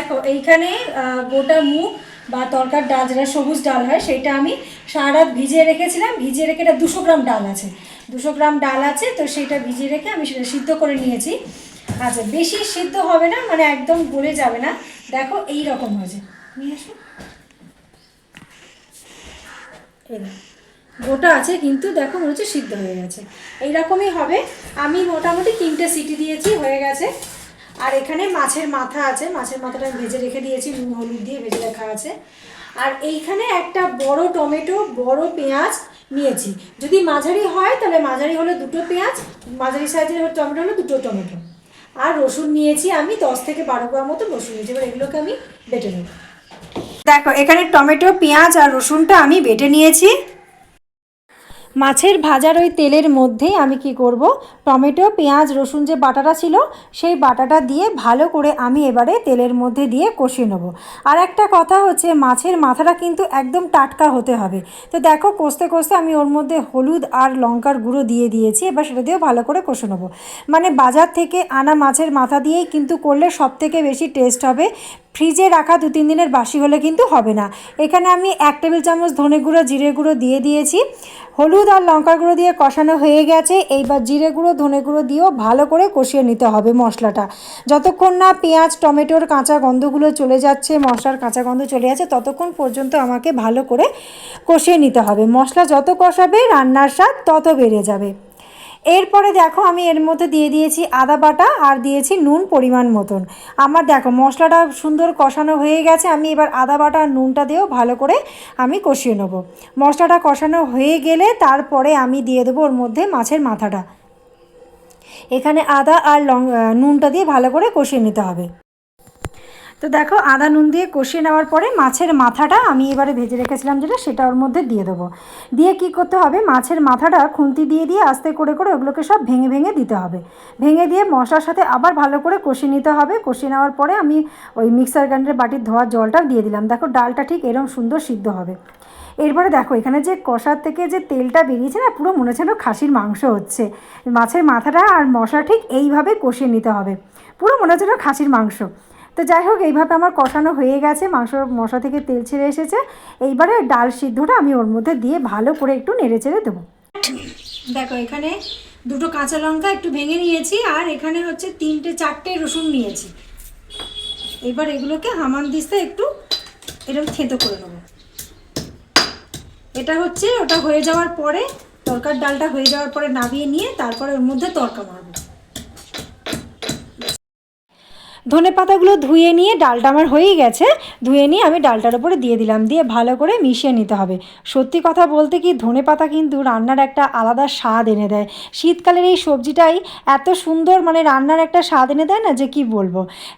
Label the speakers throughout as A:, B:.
A: দেখো, এইখানে গোটা মুগ বা তরকার ডাল যেটা সবুজ ডাল হয় সেটা আমি সারা রাত ভিজিয়ে রেখেছিলাম। ভিজিয়ে রেখে এটা দুশো গ্রাম ডাল আছে। দুশো গ্রাম ডাল আছে, তো সেটা ভিজিয়ে রেখে আমি সেটা সিদ্ধ করে নিয়েছি। আচ্ছা বেশি সিদ্ধ হবে না মানে একদম গলে যাবে না। দেখো এই রকম হয়েছে। নিয়ে আসো। গোটা আছে, কিন্তু দেখো মনে হচ্ছে সিদ্ধ হয়ে গেছে। এইরকমই হবে। আমি মোটামুটি তিনটে সিটি দিয়েছি, হয়ে গেছে। আর এখানে মাছের মাথা আছে, মাছের মাথাটা ভেজে রেখে দিয়েছি, নুন, হলুদ দিয়ে ভেজে রাখা আছে। আর এইখানে একটা বড় টমেটো, বড় পেঁয়াজ নিয়েছি। যদি মাঝারি হয়, তাহলে মাঝারি হলে দুটো পেঁয়াজ, মাঝারি সাইজের টমেটো হলে দুটো টমেটো। আর রসুন নিয়েছি আমি দশ থেকে বারো গ্রাম মতো রসুন নিয়েছি। এবার এগুলোকে আমি বেটে নেব। দেখো, এখানে টমেটো, পেঁয়াজ আর রসুনটা আমি বেটে নিয়েছি। মাছের ভাজার ওই তেলের মধ্যেই আমি কি করব? টমেটো, পেঁয়াজ, রসুন যে বাটাটা ছিল, সেই বাটাটা দিয়ে ভালো করে আমি এবারে তেলের মধ্যে দিয়ে কষিয়ে নেব। আর একটা কথা হচ্ছে, মাছের মাথাটা কিন্তু একদম টাটকা হতে হবে। তো দেখো, কষতে কষতে আমি ওর মধ্যে হলুদ আর লঙ্কার গুঁড়ো দিয়ে দিয়েছি, এবার সেটা দিয়েও ভালো করে কষে নেব। মানে বাজার থেকে আনা মাছের মাথা দিয়েই কিন্তু করলে সব থেকে বেশি টেস্ট হবে ফ্রিজে রাখা দু তিন দিনের বাসি হলে কিন্তু হবে না। এখানে আমি এক টেবিল চামচ ধনে গুঁড়ো, জিরে গুঁড়ো দিয়ে দিয়েছি। হলুদ আর লঙ্কার গুঁড়ো দিয়ে কষানো হয়ে গেছে। এইবার জিরে গুঁড়ো, ধনে গুঁড়ো দিয়েও ভালো করে কষিয়ে নিতে হবে মশলাটা। যতক্ষণ না পেঁয়াজ, টমেটোর কাঁচা গন্ধগুলো চলে যাচ্ছে, মশলার কাঁচা গন্ধ চলে যাচ্ছে, ততক্ষণ পর্যন্ত আমাকে ভালো করে কষিয়ে নিতে হবে। মশলা যত কষাবে, রান্নার স্বাদ তত বেড়ে যাবে। এরপরে দেখো আমি এর মধ্যে দিয়ে দিয়েছি আদা বাটা আর দিয়েছি নুন পরিমাণ মতন। আমার দেখো মশলাটা সুন্দর কষানো হয়ে গেছে, আমি এবার আদা বাটা আর নুনটা দিয়েও ভালো করে আমি কষিয়ে নেব। মশলাটা কষানো হয়ে গেলে তারপরে আমি দিয়ে দেবো ওর মধ্যে মাছের মাথাটা। এখানে আদা আর লং নুনটা দিয়ে ভালো করে কষিয়ে নিতে হবে। তো দেখো আদা নুন দিয়ে কষিয়ে নেওয়ার পরে মাছের মাথাটা আমি এবারে ভেজে রেখেছিলাম যেটা, সেটা ওর মধ্যে দিয়ে দেবো। দিয়ে কি করতে হবে, মাছের মাথাটা খুন্তি দিয়ে দিয়ে আস্তে করে করে ওগুলোকে সব ভেঙে ভেঙে দিতে হবে। ভেঙে দিয়ে মশলার সাথে আবার ভালো করে কষিয়ে নিতে হবে। কষিয়ে নেওয়ার পরে আমি ওই মিক্সার গ্রাইন্ডারের বাটির ধোয়ার জলটা দিয়ে দিলাম। দেখো ডালটা ঠিক এরকম সুন্দর সিদ্ধ হবে। এরপরে দেখো এখানে যে কষার থেকে যে তেলটা বেরিয়েছে না, পুরো মনে হচ্ছে খাসির মাংস হচ্ছে। মাছের মাথাটা আর মশলা ঠিক এইভাবে কষিয়ে নিতে হবে। পুরো মনে হচ্ছে খাসির মাংস। তো যাই হোক, এইভাবে আমার কষানো হয়ে গেছে। মাংস, মশলা থেকে তেল ছেড়ে এসেছে। এইবারে ডাল সিদ্ধটা আমি ওর মধ্যে দিয়ে ভালো করে একটু নেড়ে চেড়ে দেবো। দেখো, এখানে দুটো কাঁচা লঙ্কা একটু ভেঙে নিয়েছি, আর এখানে হচ্ছে তিনটে, চারটে রসুন নিয়েছি। এবার এগুলোকে হামান দিস্তে একটু এরকম থেঁতো করে নেব। এটা হচ্ছে, ওটা হয়ে যাওয়ার পরে তরকার ডালটা হয়ে যাওয়ার পরে নামিয়ে নিয়ে তারপরে ওর মধ্যে তরকা মারবো। ধনে পাতাগুলো ধুয়ে নিয়ে ডালটা আমার হয়েই গেছে। ধুয়ে নিয়ে আমি ডালটার উপরে দিয়ে দিলাম, দিয়ে ভালো করে মিশিয়ে নিতে হবে। সত্যি কথা বলতে কি, ধনে পাতা কিন্তু রান্নার একটা আলাদা স্বাদ এনে দেয়। শীতকালের এই সবজিটাই এত সুন্দর মানে রান্নার একটা স্বাদ এনে দেয় না যে কি বলব।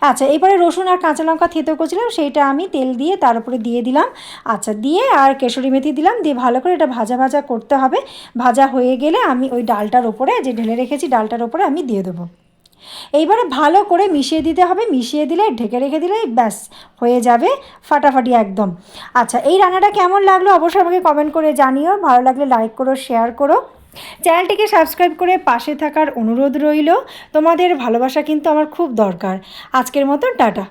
A: আচ্ছা এবারে রসুন আর কাঁচা লঙ্কা থেতো করছিলাম, সেইটা আমি তেল দিয়ে তার উপরে দিয়ে দিলাম। আচ্ছা দিয়ে আর কেশরি মেথি দিলাম, দিয়ে ভালো করে এটা ভাজা ভাজা করতে হবে। ভাজা হয়ে গেলে আমি ওই ডালটার ওপরে যে ঢেলে রেখেছি, ডালটার ওপরে আমি দিয়ে দেবো। এইবারে ভালো করে মিশিয়ে দিতে হবে, মিশিয়ে দিলে, ঢেকে রেখে দিলে ব্যাস, হয়ে যাবে ফাটাফাটি একদম। আচ্ছা এই রান্নাটা কেমন লাগল অবশ্যই আমাকে কমেন্ট করে জানিও, ভালো লাগলে লাইক করো শেয়ার করো। চ্যানেলটিকে সাবস্ক্রাইব করে পাশে থাকার অনুরোধ রইল। তোমাদের ভালোবাসা কিন্তু আমার খুব দরকার। আজকের মতো টাটা।